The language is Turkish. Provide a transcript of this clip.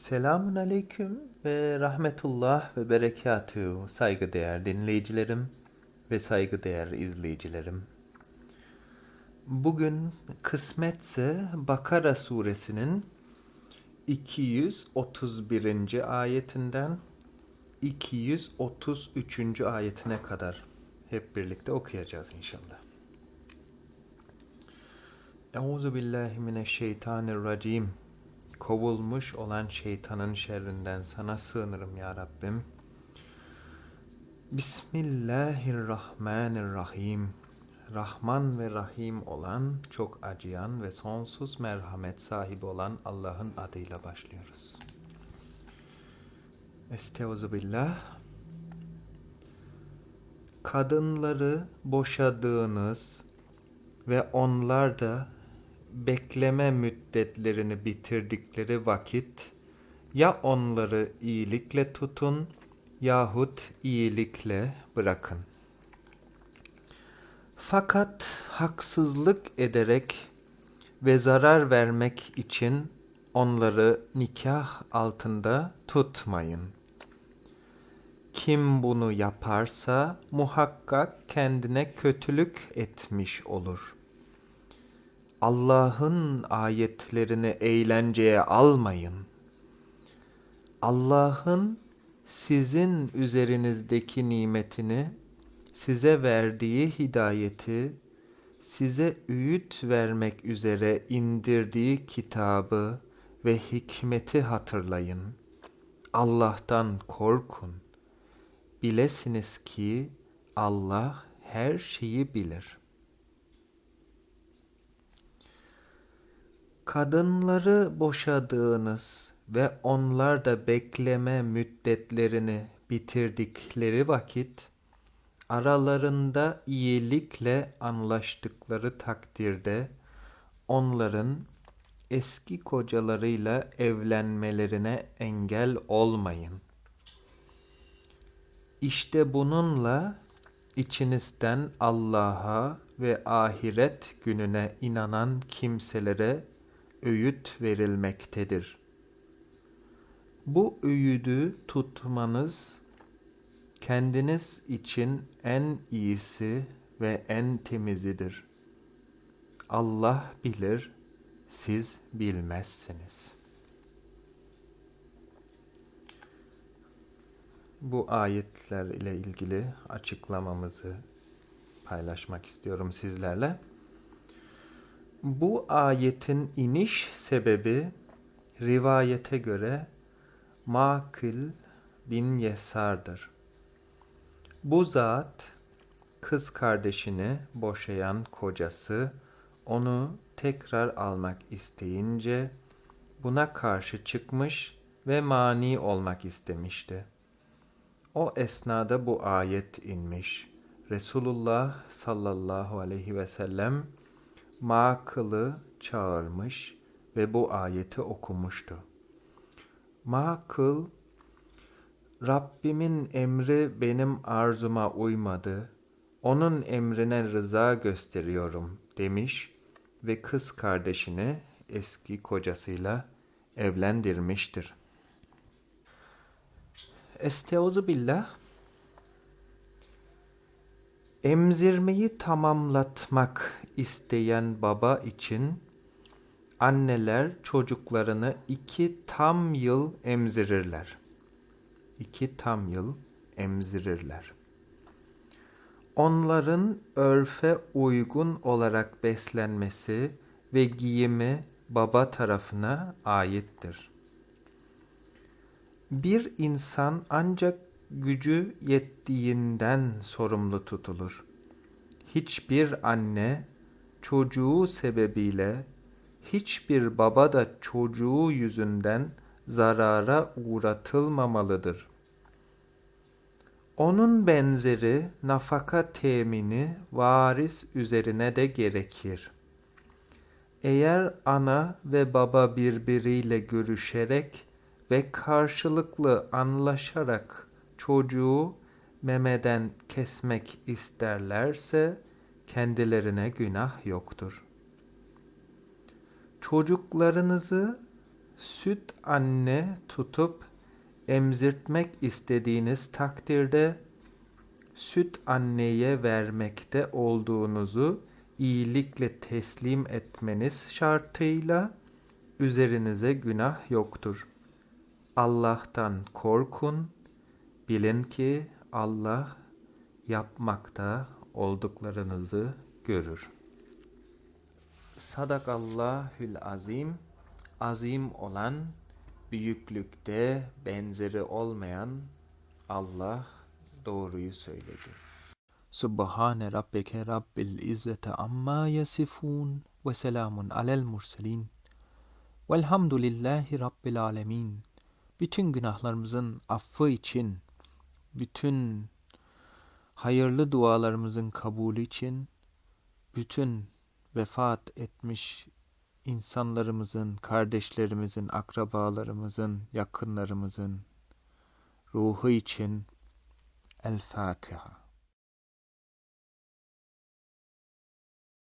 Selamun aleyküm ve rahmetullah ve berekatuhu saygıdeğer dinleyicilerim ve saygıdeğer izleyicilerim. Bugün kısmetse Bakara suresinin 231. ayetinden 233. ayetine kadar hep birlikte okuyacağız inşallah. Euzu billahi mineşşeytanirracim kovulmuş olan şeytanın şerrinden sana sığınırım ya Rabbim. Bismillahirrahmanirrahim. Rahman ve Rahim olan, çok acıyan ve sonsuz merhamet sahibi olan Allah'ın adıyla başlıyoruz. Estağfirullah. Kadınları boşadığınız ve onlar da bekleme müddetlerini bitirdikleri vakit ya onları iyilikle tutun yahut iyilikle bırakın. Fakat haksızlık ederek ve zarar vermek için onları nikah altında tutmayın. Kim bunu yaparsa muhakkak kendine kötülük etmiş olur.'' Allah'ın ayetlerini eğlenceye almayın. Allah'ın sizin üzerinizdeki nimetini, size verdiği hidayeti, size öğüt vermek üzere indirdiği kitabı ve hikmeti hatırlayın. Allah'tan korkun. Bilesiniz ki Allah her şeyi bilir.'' Kadınları boşadığınız ve onlar da bekleme müddetlerini bitirdikleri vakit aralarında iyilikle anlaştıkları takdirde onların eski kocalarıyla evlenmelerine engel olmayın. İşte bununla içinizden Allah'a ve ahiret gününe inanan kimselere öğüt verilmektedir. Bu öğüdü tutmanız kendiniz için en iyisi ve en temizidir. Allah bilir, siz bilmezsiniz. Bu ayetler ile ilgili açıklamamızı paylaşmak istiyorum sizlerle. Bu ayetin iniş sebebi rivayete göre Makil bin Yesar'dır. Bu zat kız kardeşini boşayan kocası onu tekrar almak isteyince buna karşı çıkmış ve mani olmak istemişti. O esnada bu ayet inmiş. Resulullah sallallahu aleyhi ve sellem Makıl'ı çağırmış ve bu ayeti okumuştu. Makıl, Rabbimin emri benim arzuma uymadı, onun emrine rıza gösteriyorum demiş ve kız kardeşini eski kocasıyla evlendirmiştir. Billah Emzirmeyi tamamlatmak isteyen baba için anneler çocuklarını iki tam yıl emzirirler. İki tam yıl emzirirler. Onların örfe uygun olarak beslenmesi ve giyimi baba tarafına aittir. Bir insan ancak gücü yettiğinden sorumlu tutulur. Hiçbir anne çocuğu sebebiyle, hiçbir baba da çocuğu yüzünden zarara uğratılmamalıdır. Onun benzeri nafaka temini varis üzerine de gerekir. Eğer ana ve baba birbiriyle görüşerek ve karşılıklı anlaşarak çocuğu memeden kesmek isterlerse kendilerine günah yoktur. Çocuklarınızı Süt anne tutup emzirtmek istediğiniz takdirde süt anneye vermekte olduğunuzu iyilikle teslim etmeniz şartıyla üzerinize günah yoktur. Allah'tan korkun, bilin ki Allah yapmakta olduklarınızı görür. Sadakallahül azim, azim olan, büyüklükte benzeri olmayan Allah doğruyu söyledi. Subhane rabbike rabbil izzete amma yasifun ve selamun alel murselin. Velhamdülillahi rabbil alemin. Bütün günahlarımızın affı için, bütün hayırlı dualarımızın kabulü için, bütün vefat etmiş insanlarımızın, kardeşlerimizin, akrabalarımızın, yakınlarımızın ruhu için El Fatiha.